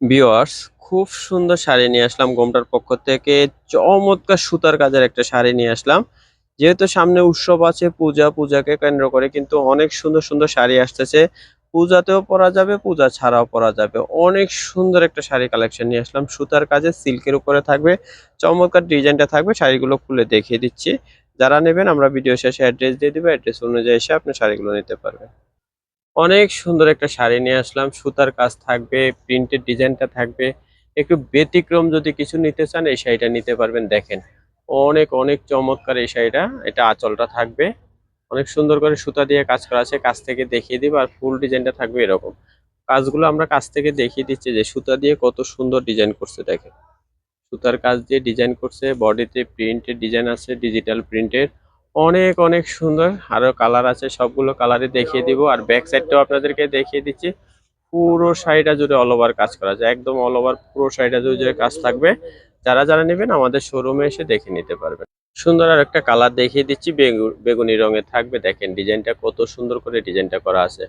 Viewers খুব সুন্দর শাড়ি নিয়ে আসলাম গোমটার পক্ষ থেকে। চমৎকার সুতার কাজের একটা শাড়ি নিয়ে আসলাম। যেহেতু সামনে উৎসব আছে, পূজা, পূজাকে কেন্দ্র করে কিন্তু অনেক সুন্দর সুন্দর শাড়ি আসতেছে। পূজাতেও পরা যাবে, পূজা ছাড়াও পরা যাবে। অনেক সুন্দর একটা শাড়ি কালেকশন নিয়ে আসলাম। সুতার কাজে সিল্কের উপরে থাকবে। চমৎকার ডিজাইনটা থাকবে, শাড়িগুলো খুলে দেখিয়ে দিচ্ছি। যারা নেবেন, আমরা ভিডিও শেষে অ্যাড্রেস দিয়ে দিবো। অ্যাড্রেস অনুযায়ী এসে আপনি শাড়িগুলো নিতে পারবেন। অনেক সুন্দর একটা শাড়ি নিয়ে আসলাম। সুতার কাজ থাকবে, প্রিন্টের ডিজাইনটা থাকবে। একটু ব্যতিক্রম যদি কিছু নিতে চান, এই শাড়িটা নিতে পারবেন। দেখেন, অনেক অনেক চমৎকার এই শাড়িটা। এটা আঁচলটা থাকবে। অনেক সুন্দর করে সুতা দিয়ে কাজ করা আছে। কাছ থেকে দেখিয়ে দিব আর ফুল ডিজাইনটা থাকবে এরকম। কাজগুলো আমরা কাছ থেকে দেখিয়ে দিচ্ছি যে সুতা দিয়ে কত সুন্দর ডিজাইন করছে, দেখেন। সুতার কাজ দিয়ে ডিজাইন করছে, বডিতে প্রিন্টের ডিজাইন আছে, ডিজিটাল প্রিন্টের। অনেক অনেক সুন্দর। আরও কালার আছে, সবগুলো কালারই দেখিয়ে দিব। আর ব্যাক সাইডটাও আপনাদেরকে দেখিয়ে দিচ্ছি। পুরো শাড়িটা জুড়ে অল ওভার কাজ করা আছে একদম অল ওভার পুরো শাড়িটা জুড়ে কাজ থাকবে, যারা যারা নেবেন আমাদের শোরুমে এসে দেখে নিতে পারবেন। সুন্দর আর একটা কালার দেখিয়ে দিচ্ছি, বেগু- বেগুনি রঙে থাকবে। দেখেন ডিজাইনটা কত সুন্দর করে ডিজাইনটা করা আছে।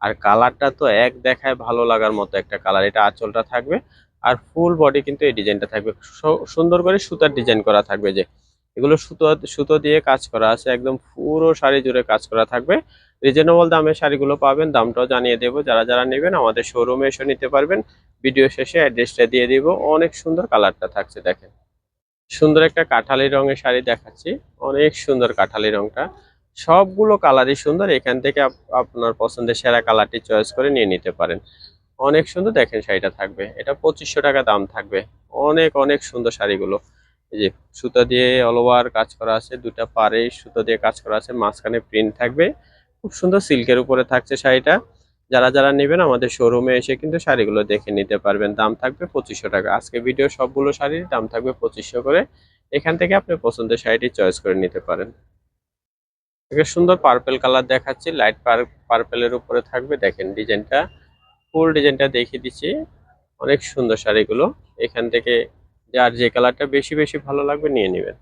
আর কালারটা তো এক দেখায় ভালো লাগার মতো একটা কালার এটা আঁচলটা থাকবে। আর ফুল বডি কিন্তু এই ডিজাইনটা থাকবে। সুন্দর করে সুতার ডিজাইন করা থাকবে যে এগুলো সুতো সুতো দিয়ে কাজ করা আছে, একদম পুরো শাড়ি জুড়ে কাজ করা থাকবে। রিজনেবল দামে শাড়িগুলো পাবেন, দামটাও জানিয়ে দেবো, যারা যারা নেবেন আমাদের শোরুমে এসে নিতে পারবেন। ভিডিও শেষে অ্যাড্রেসটা দিয়ে দিব, অনেক সুন্দর কালারটা থাকছে, দেখেন। সুন্দর একটা কাঁঠালি রঙের শাড়ি দেখাচ্ছি, অনেক সুন্দর কাঁঠালি রংটা। সবগুলো কালারই সুন্দর, এখান থেকে আপ- আপনার পছন্দের সেরা কালারটি চয়েস করে নিয়ে নিতে পারেন। অনেক সুন্দর, দেখেন শাড়িটা থাকবে। এটা পঁচিশশো টাকা দাম থাকবে। অনেক অনেক সুন্দর শাড়িগুলো। এই যে সুতা দিয়ে অল ওভার কাজ করা আছে দুটা পারে সুতো দিয়ে কাজ করা আছে, মাঝখানে প্রিন্ট থাকবে। খুব সুন্দর সিল্কের উপরে থাকছে শাড়িটা। যারা যারা নেবেন আমাদের শোরুমে এসে কিন্তু শাড়িগুলো দেখে নিতে পারবেন। দাম থাকবে পঁচিশশো টাকা। আজকে ভিডিও সবগুলো শাড়ির দাম থাকবে পঁচিশশো করে। এখান থেকে আপনি পছন্দের শাড়িটি চয়েস করে নিতে পারেন। একটা সুন্দর পার্পেল কালার দেখাচ্ছি। লাইট পার্পেলের উপরে থাকবে। দেখেন ডিজাইনটা ফুল ডিজাইনটা দেখিয়ে দিচ্ছি। অনেক সুন্দর শাড়িগুলো। এখান থেকে যার যে কালারটা বেশি বেশি ভালো লাগবে নিয়ে নেবেন।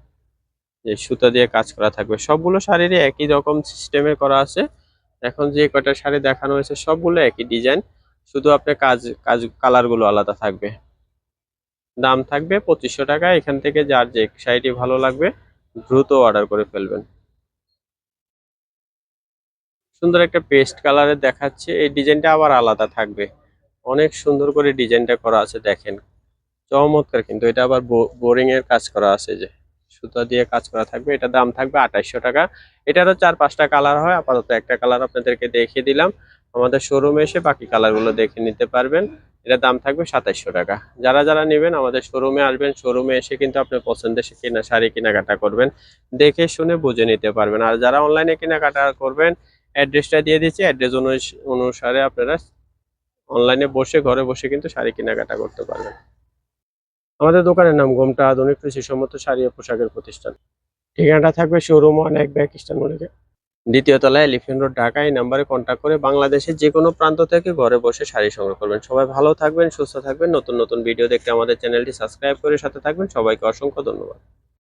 যে সুতা দিয়ে কাজ করা থাকবে। সবগুলো শাড়িরই একই রকম সিস্টেমে করা আছে। এখন যে কয়টা শাড়ি দেখানো হয়েছে সবগুলো একই ডিজাইন। শুধু আপনার কাজ কাজ, কালারগুলো আলাদা থাকবে। দাম থাকবে পঁচিশশো টাকা। এখান থেকে যার যে শাড়িটি ভালো লাগবে দ্রুত অর্ডার করে ফেলবেন। সুন্দর একটা পেস্ট কালারের দেখাচ্ছে। এই ডিজাইনটা আবার আলাদা থাকবে। অনেক সুন্দর করে ডিজাইনটা করা আছে দেখেন। চমৎকার, কিন্তু এটা আবার বোরিং এর কাজ করা আছে যে, সুতা দিয়ে কাজ করা থাকবে, এটা দাম থাকবে আঠাইশশো টাকা। এটারও চার পাঁচটা কালার হয়, আপাতত একটা কালার আপনাদেরকে দেখিয়ে দিলাম। আমাদের শোরুমে এসে বাকি কালারগুলো দেখে নিতে পারবেন। এটা দাম থাকবে সাতাইশশো টাকা। যারা যারা নেবেন, আমাদের শোরুমে আসবেন শোরুমে এসে কিন্তু আপনি পছন্দের কেনা শাড়ি, কেনাকাটা করবেন। দেখে শুনে বুঝে নিতে পারবেন। আর যারা অনলাইনে কেনাকাটা করবেন অ্যাড্রেসটা দিয়ে দিচ্ছি। অ্যাড্রেস অনুসারে আপনারা অনলাইনে বসে, ঘরে বসে কিন্তু শাড়ি কেনাকাটা করতে পারবেন। আমাদের দোকানের নাম গোমটা আধুনিক কৃষি সম্মত শাড়ি ও পোশাকের প্রতিষ্ঠান। ঠিকানাটা থাকবে শোরুম ওয়ান এক ব্যাক খ্রিস্টান দ্বিতীয় তলায় এলিফেন্ট রোড, ঢাকা, এই নাম্বারে কন্ট্যাক্ট করে বাংলাদেশের যে কোনো প্রান্ত থেকে ঘরে বসে শাড়ি সংগ্রহ করবেন। সবাই ভালো থাকবেন, সুস্থ থাকবেন। নতুন নতুন ভিডিও দেখতে আমাদের চ্যানেলটি সাবস্ক্রাইব করে সাথে থাকবেন। সবাইকে অসংখ্য ধন্যবাদ।